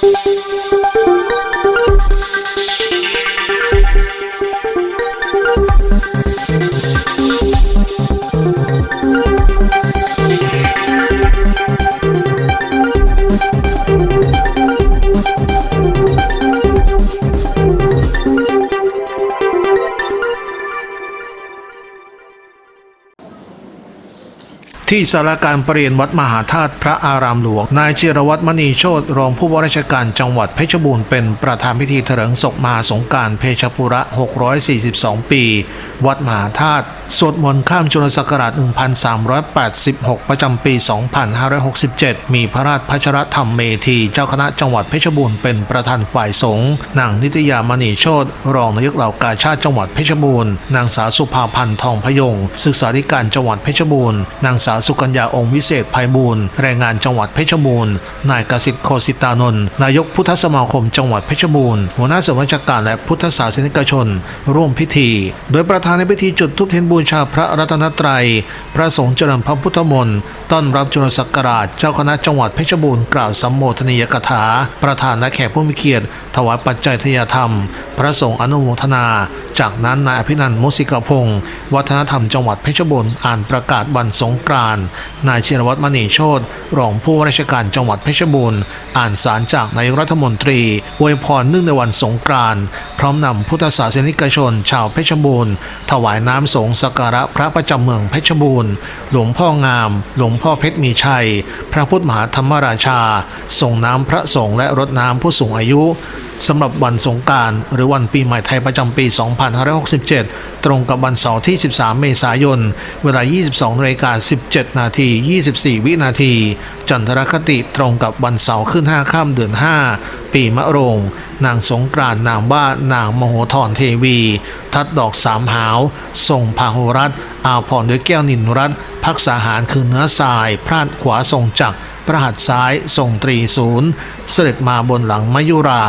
Thank you. ที่สารการประเรียนวัดมหาธาตุพระอารามหลวง นายจิรวัตรมณีโชตรองผู้ว่าราชการจังหวัดเพชรบูรณ์เป็นประธานพิธีเถลิงศกมหาสงการเพชรพุระ 642 ปี วัดมหาธาตุ สวดมนต์ข้ามจุลศักราช 1386 ประจำปี 2567 มีพระราชพัชรธรรมเมธี เจ้าคณะจังหวัดเพชรบูรณ์เป็นประธานฝ่ายสงฆ์นางนิตยามณีโชตรองนายกเหล่ากาชาติจังหวัดเพชรบูรณ์ นางสาวสุภาพันธ์ทองพยง ศึกษาธิการจังหวัดเพชรบูรณ์ นางสาวสุกัญญาองค์วิเศษภัยบูรณ์ แรงงานจังหวัดเพชรบูรณ์ นายกสิทธิ์โคสิตานนท์ นายกพุทธสมาคมจังหวัดเพชรบูรณ์ หัวหน้าส่วนราชการและพุทธศาสนิกชน ร่วมพิธี โดยประธานในพิธีจุดธูปเทียนบูชาพระรัตนตรัย พระสงฆ์เจริญพระพุทธมนต์ ต้อนรับจุลศักราช เจ้าคณะจังหวัดเพชรบูรณ์กล่าวสัมโมทนียกถา ประธานและแขกผู้มีเกียรติ ถวายปัจจัยทยธรรม พระสงฆ์อนุโมทนา จากนั้นนายอภินันท์มุสิกพงศ์วัฒนธรรมจังหวัดเพชรบูรณ์อ่านประกาศวันสงกรานต์นายเชิรวัตรมณีโชตรองผู้ว่าราชการจังหวัดเพชรบูรณ์อ่านสารจากนายรัฐมนตรีอวยพรเนื่องในวันสงกรานต์พร้อมนำพุทธศาสนิกชน ชาวเพชรบูรณ์ถวายน้ำสงสักการะพระประจำเมืองเพชรบูรณ์ หลวงพ่องามหลวงพ่อเพชรมีชัย พระพุทธมหาธรรมราชา ส่งน้ำพระสงฆ์และรดน้ำผู้สูงอายุสำหรับวันสงการหรือวันปีใหม่ไทยประจำปี 2567 ตรงกับวันเสาร์ที่ 13 เมษายน เวลา 22นาฬิกา17 นาที 24 วินาที จันทรคติตรงกับวันเสาร์ขึ้น 5 ข้ามเดือน 5 ปีมะโรง นางสงกรานต์นามว่านางมโหธรเทวี ทัดดอกสามหาวทรงพาหุรัตอาพรด้วยแก้วนินรัตพักษาหารคือเนื้อทราย พราดขวาทรงจักรพระหัตซ้ายทรงตรีศูนย์ เสด็จมาบนหลังมยุรา